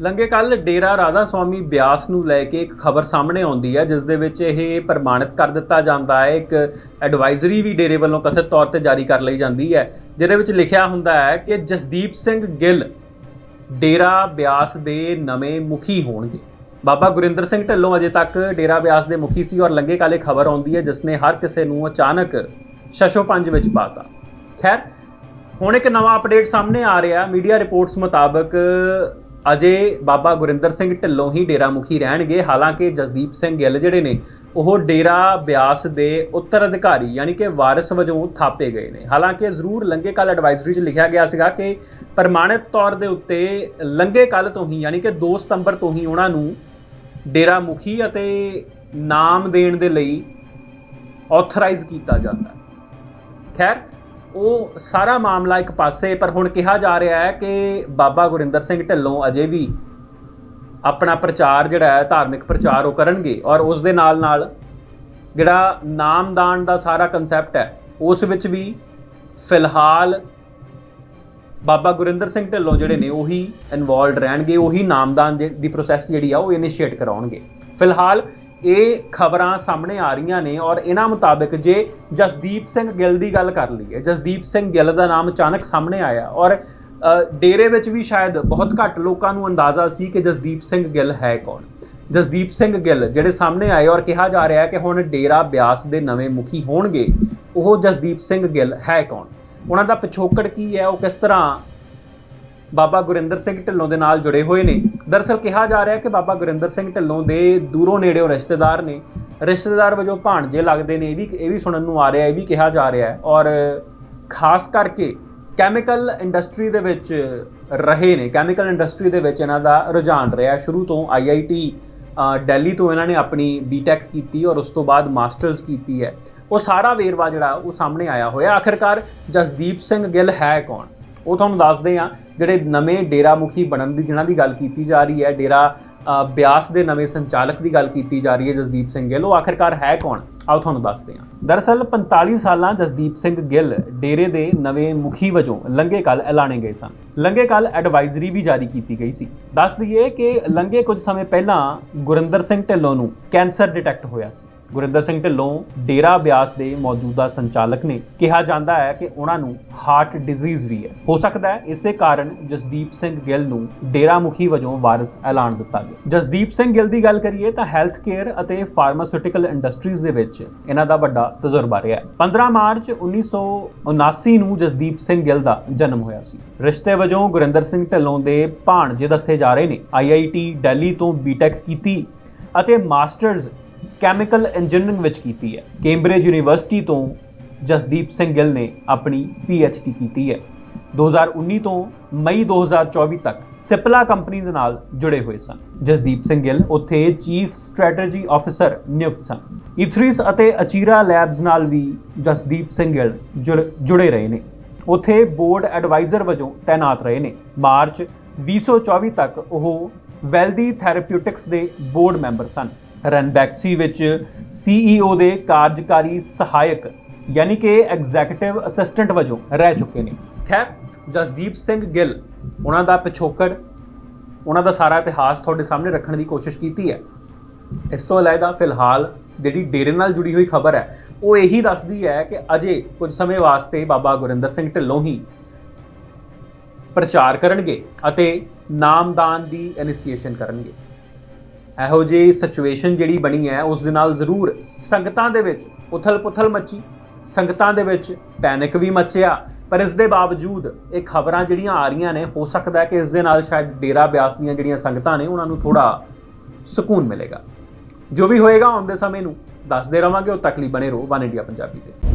ਲੰਗੇ ਕੱਲ ਡੇਰਾ ਰਾਧਾ ਸਵਾਮੀ ਬਿਆਸ ਨੂੰ ਲੈ ਕੇ ਇੱਕ ਖਬਰ ਸਾਹਮਣੇ ਆਉਂਦੀ ਹੈ, ਜਿਸ ਦੇ ਵਿੱਚ ਇਹ ਪ੍ਰਮਾਣਿਤ ਕਰ ਦਿੱਤਾ ਜਾਂਦਾ ਹੈ। ਇੱਕ ਐਡਵਾਈਜ਼ਰੀ ਵੀ ਡੇਰੇ ਵੱਲੋਂ ਕਥਿਤ ਤੌਰ ਤੇ ਜਾਰੀ ਕਰ ਲਈ ਜਾਂਦੀ ਹੈ, ਜਿਹਦੇ ਵਿੱਚ ਲਿਖਿਆ ਹੁੰਦਾ ਹੈ ਕਿ ਜਸਦੀਪ ਸਿੰਘ ਗਿੱਲ ਡੇਰਾ ਬਿਆਸ ਦੇ ਨਵੇਂ ਮੁਖੀ ਹੋਣਗੇ। ਬਾਬਾ ਗੁਰਿੰਦਰ ਸਿੰਘ ਢਿੱਲੋਂ ਅਜੇ ਤੱਕ ਡੇਰਾ ਬਿਆਸ ਦੇ ਮੁਖੀ ਸੀ ਔਰ ਲੰਗੇ ਕਾਲੇ ਖਬਰ ਆਉਂਦੀ ਹੈ, ਜਿਸ ਨੇ ਹਰ ਕਿਸੇ ਨੂੰ ਅਚਾਨਕ ਸ਼ਸ਼ੋ ਪੰਜ ਵਿੱਚ ਪਾਤਾ। ਖੈਰ, ਹੁਣ ਇੱਕ ਨਵਾਂ ਅਪਡੇਟ ਸਾਹਮਣੇ ਆ ਰਿਹਾ। ਮੀਡੀਆ ਰਿਪੋਰਟਸ ਮੁਤਾਬਕ ਅਜੇ ਬਾਬਾ ਗੁਰਿੰਦਰ ਸਿੰਘ ਢਿੱਲੋਂ ਹੀ ਡੇਰਾ ਮੁਖੀ ਰਹਿਣਗੇ। ਹਾਲਾਂਕਿ ਜਸਦੀਪ ਸਿੰਘ ਗਿੱਲ ਜਿਹੜੇ ਨੇ, ਉਹ ਡੇਰਾ ਬਿਆਸ ਦੇ ਉੱਤਰ ਅਧਿਕਾਰੀ ਯਾਨੀ ਕਿ ਵਾਰਿਸ ਵਜੋਂ ਥਾਪੇ ਗਏ ਨੇ। ਹਾਲਾਂਕਿ ਜ਼ਰੂਰ ਲੰਗੇ ਕੱਲ ਐਡਵਾਈਜ਼ਰੀ 'ਚ ਲਿਖਿਆ ਗਿਆ ਸੀਗਾ ਕਿ ਪ੍ਰਮਾਣਿਤ ਤੌਰ ਦੇ ਉੱਤੇ ਲੰਗੇ ਕੱਲ ਤੋਂ ਹੀ ਯਾਨੀ ਕਿ 2 ਸਤੰਬਰ ਤੋਂ ਹੀ ਉਹਨਾਂ ਨੂੰ ਡੇਰਾ ਮੁਖੀ ਅਤੇ ਨਾਮ ਦੇਣ ਦੇ ਲਈ ਆਥੋਰਾਈਜ਼ ਕੀਤਾ ਜਾਂਦਾ ਹੈ। ਖੈਰ ਉਹ ਸਾਰਾ ਮਾਮਲਾ ਇੱਕ ਪਾਸੇ, ਪਰ ਹੁਣ ਕਿਹਾ ਜਾ ਰਿਹਾ ਹੈ ਕਿ ਬਾਬਾ ਗੁਰਿੰਦਰ ਸਿੰਘ ਢਿੱਲੋਂ ਅਜੇ ਵੀ ਆਪਣਾ ਪ੍ਰਚਾਰ ਜਿਹੜਾ ਹੈ, ਧਾਰਮਿਕ ਪ੍ਰਚਾਰ ਉਹ ਕਰਨਗੇ ਔਰ ਉਸ ਦੇ ਨਾਲ ਨਾਲ ਜਿਹੜਾ ਨਾਮਦਾਨ ਦਾ ਸਾਰਾ ਕਨਸੈਪਟ ਹੈ, ਉਸ ਵਿੱਚ ਵੀ ਫਿਲਹਾਲ ਬਾਬਾ ਗੁਰਿੰਦਰ ਸਿੰਘ ਢਿੱਲੋਂ ਜਿਹੜੇ ਨੇ ਉਹੀ ਇਨਵੋਲਡ ਰਹਿਣਗੇ, ਉਹੀ ਨਾਮਦਾਨ ਜੇ- ਦੀ ਪ੍ਰੋਸੈਸ ਜਿਹੜੀ ਆ, ਉਹ ਇਨੀਸ਼ੀਏਟ ਕਰਾਉਣਗੇ। ਫਿਲਹਾਲ ਇਹ ਖਬਰਾਂ ਸਾਹਮਣੇ ਆ ਰਹੀਆਂ ਨੇ ਔਰ ਇਹਨਾਂ ਮੁਤਾਬਕ ਜੇ ਜਸਦੀਪ ਸਿੰਘ ਗਿੱਲ ਦੀ ਗੱਲ ਕਰ ਲਈਏ, ਜਸਦੀਪ ਸਿੰਘ ਗਿੱਲ ਦਾ ਨਾਮ ਅਚਾਨਕ ਸਾਹਮਣੇ ਆਇਆ ਔਰ ਡੇਰੇ ਵਿੱਚ ਵੀ ਸ਼ਾਇਦ ਬਹੁਤ ਘੱਟ ਲੋਕਾਂ ਨੂੰ ਅੰਦਾਜ਼ਾ ਸੀ ਕਿ ਜਸਦੀਪ ਸਿੰਘ ਗਿੱਲ ਹੈ ਕੌਣ। ਜਸਦੀਪ ਸਿੰਘ ਗਿੱਲ ਜਿਹੜੇ ਸਾਹਮਣੇ ਆਏ ਔਰ ਕਿਹਾ ਜਾ ਰਿਹਾ ਹੈ ਕਿ ਹੁਣ ਡੇਰਾ ਬਿਆਸ ਦੇ ਨਵੇਂ ਮੁਖੀ ਹੋਣਗੇ, ਉਹ ਜਸਦੀਪ ਸਿੰਘ ਗਿੱਲ ਹੈ ਕੌਣ? ਉਹਨਾਂ ਦਾ ਪਿਛੋਕੜ ਕੀ ਹੈ? ਉਹ ਕਿਸ ਤਰ੍ਹਾਂ ਬਾਬਾ ਗੁਰਿੰਦਰ ਸਿੰਘ ਢਿੱਲੋਂ ਦੇ ਨਾਲ ਜੁੜੇ ਹੋਏ ਨੇ? ਦਰਅਸਲ ਕਿਹਾ ਜਾ ਰਿਹਾ ਹੈ ਕਿ ਬਾਬਾ ਗੁਰਿੰਦਰ ਸਿੰਘ ਢਿੱਲੋਂ ਦੇ ਦੂਰੋਂ ਨੇੜਿਓਂ ਰਿਸ਼ਤੇਦਾਰ ਨੇ, ਰਿਸ਼ਤੇਦਾਰ ਵਜੋਂ ਭਾਣਜੇ ਲੱਗਦੇ ਨੇ, ਇਹ ਵੀ ਇਹ ਵੀ ਸੁਣਨ ਨੂੰ ਆ ਰਿਹਾ ਇਹ ਵੀ ਕਿਹਾ ਜਾ ਰਿਹਾ ਹੈ ਔਰ ਖਾਸ ਕਰਕੇ ਕੈਮੀਕਲ ਇੰਡਸਟਰੀ ਦੇ ਵਿੱਚ ਰਹੇ ਨੇ ਕੈਮੀਕਲ ਇੰਡਸਟਰੀ ਦੇ ਵਿੱਚ ਇਹਨਾਂ ਦਾ ਰੁਝਾਨ ਰਿਹਾ ਸ਼ੁਰੂ ਤੋਂ ਆਈਆਈਟੀ ਦਿੱਲੀ ਤੋਂ ਇਹਨਾਂ ਨੇ ਆਪਣੀ ਬੀਟੈਕ ਕੀਤੀ ਔਰ ਉਸ ਤੋਂ ਬਾਅਦ ਮਾਸਟਰਸ ਕੀਤੀ ਹੈ। ਉਹ ਸਾਰਾ ਵੇਰਵਾ ਜਿਹੜਾ ਉਹ ਸਾਹਮਣੇ ਆਇਆ ਹੋਇਆ। ਆਖਿਰਕਾਰ ਜਸਦੀਪ ਸਿੰਘ ਗਿੱਲ ਹੈ ਕੌਣ? ਉਹ ਤੁਹਾਨੂੰ ਦੱਸਦੇ ਆ ਜਿਹੜੇ ਨਵੇਂ ਡੇਰਾ ਮੁਖੀ ਬਣਨ ਦੀ ਜਿਨ੍ਹਾਂ ਦੀ ਗੱਲ ਕੀਤੀ ਜਾ ਰਹੀ ਹੈ, ਡੇਰਾ ਬਿਆਸ ਦੇ ਨਵੇਂ ਸੰਚਾਲਕ ਦੀ ਗੱਲ ਕੀਤੀ ਜਾ ਰਹੀ ਹੈ, ਜਸਦੀਪ ਸਿੰਘ ਗਿੱਲ, ਉਹ ਆਖਿਰਕਾਰ ਹੈ ਕੌਣ? ਆਓ ਤੁਹਾਨੂੰ ਦੱਸਦੇ ਹਾਂ। ਦਰਅਸਲ 45 ਸਾਲਾਂ ਜਸਦੀਪ ਸਿੰਘ ਗਿੱਲ ਡੇਰੇ ਦੇ ਨਵੇਂ ਮੁਖੀ ਵਜੋਂ ਲੰਗੇ ਕੱਲ ਐਲਾਨੇ ਗਏ ਸਨ। ਲੰਗੇ ਕੱਲ ਐਡਵਾਈਜ਼ਰੀ ਵੀ ਜਾਰੀ ਕੀਤੀ ਗਈ ਸੀ। ਦੱਸ ਦਈਏ ਕਿ ਲੰਗੇ ਕੁਝ ਸਮੇਂ ਪਹਿਲਾਂ ਗੁਰਿੰਦਰ ਸਿੰਘ ਢਿੱਲੋਂ ਨੂੰ ਕੈਂਸਰ ਡਿਟੈਕਟ ਹੋਇਆ ਸੀ। ਗੁਰਿੰਦਰ ਸਿੰਘ ਢਿੱਲੋਂ ਡੇਰਾ ਬਿਆਸ ਦੇ ਮੌਜੂਦਾ ਸੰਚਾਲਕ ਨੇ ਕਿਹਾ ਜਾਂਦਾ ਹੈ ਕਿ ਉਹਨਾਂ ਨੂੰ ਹਾਰਟ ਡਿਜ਼ੀਜ਼ ਵੀ ਹੈ। ਹੋ ਸਕਦਾ ਹੈ ਇਸੇ ਕਾਰਨ ਜਸਦੀਪ ਸਿੰਘ ਗਿੱਲ ਨੂੰ ਡੇਰਾ ਮੁਖੀ ਵਜੋਂ ਵਾਰਿਸ ਐਲਾਨ ਦਿੱਤਾ ਗਿਆ। ਜਸਦੀਪ ਸਿੰਘ ਗਿੱਲ ਦੀ ਗੱਲ ਕਰੀਏ ਤਾਂ ਹੈਲਥ ਕੇਅਰ ਅਤੇ ਫਾਰਮਾਸਿਊਟੀਕਲ ਇੰਡਸਟਰੀਜ਼ ਦੇ ਵਿੱਚ ਇਹਨਾਂ ਦਾ ਵੱਡਾ ਤਜਰਬਾ ਰਿਹਾ ਹੈ। 15 ਮਾਰਚ 1979 ਨੂੰ ਜਸਦੀਪ ਸਿੰਘ ਗਿੱਲ ਦਾ ਜਨਮ ਹੋਇਆ ਸੀ। ਰਿਸ਼ਤੇ ਵਜੋਂ ਗੁਰਿੰਦਰ ਸਿੰਘ ਢਿੱਲੋਂ ਦੇ ਭਾਣਜੇ ਦੱਸੇ ਜਾ ਰਹੇ ਨੇ। ਆਈਆਈਟੀ ਦਿੱਲੀ ਤੋਂ ਬੀਟੈਕ ਕੀਤੀ ਅਤੇ ਮਾਸਟਰਜ਼ ਕੈਮੀਕਲ ਇੰਜੀਨੀਅਰਿੰਗ ਵਿੱਚ ਕੀਤੀ ਹੈ। ਕੈਂਬਰਿਜ ਯੂਨੀਵਰਸਿਟੀ ਤੋਂ ਜਸਦੀਪ ਸਿੰਘ ਗਿੱਲ ਨੇ ਆਪਣੀ ਡੀ ਕੀਤੀ ਹੈ। 2019 ਤੋਂ ਮਈ 2024 ਤੱਕ ਸਿਪਲਾ ਕੰਪਨੀ ਦੇ ਨਾਲ ਜੁੜੇ ਹੋਏ ਸਨ। ਜਸਦੀਪ ਸਿੰਘ ਗਿੱਲ ਉੱਥੇ ਚੀਫ ਸਟ੍ਰੈਟਜੀ ਆਫੀਸਰ ਨਿਯੁਕਤ ਸਨ। ਇਥਰੀਸ ਅਤੇ ਅਚੀਰਾ ਲੈਬਸ ਨਾਲ ਵੀ ਜਸਦੀਪ ਸਿੰਘ ਗਿੱਲ ਜੁੜ- ਜੁੜੇ ਰਹੇ ਨੇ। ਉੱਥੇ ਬੋਰਡ ਐਡਵਾਈਜ਼ਰ ਵਜੋਂ ਤਾਇਨਾਤ ਰਹੇ ਨੇ। ਮਾਰਚ 2024 ਤੱਕ ਉਹ ਵੈਲਦੀ ਥੈਰੇਪਿਊਟਿਕਸ ਦੇ ਬੋਰਡ ਮੈਂਬਰ ਸਨ। ਰਨਬੈਕਸੀ ਵਿੱਚ ਸੀਈਓ ਦੇ ਕਾਰਜਕਾਰੀ ਸਹਾਇਕ, ਯਾਨੀ ਕਿ ਐਗਜ਼ੀਕਟਿਵ ਅਸਿਸਟੈਂਟ ਵਜੋਂ ਰਹਿ ਚੁੱਕੇ ਨੇ। ਖੈਰ, ਜਸਦੀਪ ਸਿੰਘ ਗਿੱਲ, ਉਹਨਾਂ ਦਾ ਪਿਛੋਕੜ, ਉਹਨਾਂ ਦਾ ਸਾਰਾ ਇਤਿਹਾਸ ਤੁਹਾਡੇ ਸਾਹਮਣੇ ਰੱਖਣ ਦੀ ਕੋਸ਼ਿਸ਼ ਕੀਤੀ ਹੈ। ਇਸ ਤੋਂ ਇਲਾਵਾ ਫਿਲਹਾਲ ਜਿਹੜੀ ਡੇਰੇ ਨਾਲ ਜੁੜੀ ਹੋਈ ਖਬਰ ਹੈ, ਉਹ ਇਹੀ ਦੱਸਦੀ ਹੈ ਕਿ ਅਜੇ ਕੁਝ ਸਮੇਂ ਵਾਸਤੇ ਬਾਬਾ ਗੁਰਿੰਦਰ ਸਿੰਘ ਢਿੱਲੋਂ ਹੀ ਪ੍ਰਚਾਰ ਕਰਨਗੇ ਅਤੇ ਨਾਮਦਾਨ ਦੀ ਇਨੀਸ਼ੀਏਸ਼ਨ ਕਰਨਗੇ। ਇਹੋ ਜਿਹੀ ਸਿਚੁਏਸ਼ਨ ਜਿਹੜੀ ਬਣੀ ਹੈ, ਉਸ ਦੇ ਨਾਲ ਜ਼ਰੂਰ ਸੰਗਤਾਂ ਦੇ ਵਿੱਚ ਉਥਲ-ਪੁਥਲ ਮੱਚੀ, ਸੰਗਤਾਂ ਦੇ ਵਿੱਚ ਪੈਨਿਕ ਵੀ ਮੱਚਿਆ। ਪਰ ਇਸ ਦੇ ਬਾਵਜੂਦ ਇਹ ਖਬਰਾਂ ਜਿਹੜੀਆਂ ਆ ਰਹੀਆਂ ਨੇ, ਹੋ ਸਕਦਾ ਹੈ ਕਿ ਇਸ ਦੇ ਨਾਲ ਸ਼ਾਇਦ ਡੇਰਾ ਬਿਆਸ ਦੀਆਂ ਜਿਹੜੀਆਂ ਸੰਗਤਾਂ ਨੇ, ਉਹਨਾਂ ਨੂੰ ਥੋੜਾ ਸਕੂਨ ਮਿਲੇਗਾ। ਜੋ ਵੀ ਹੋਏਗਾ ਆਉਂਦੇ ਸਮੇਂ ਨੂੰ ਦੱਸਦੇ ਰਵਾਂਗੇ, ਉਹ ਤੱਕ ਲਈ ਬਣੇ ਰਹੋ, ਵਨ ਇੰਡੀਆ ਪੰਜਾਬੀ ਤੇ।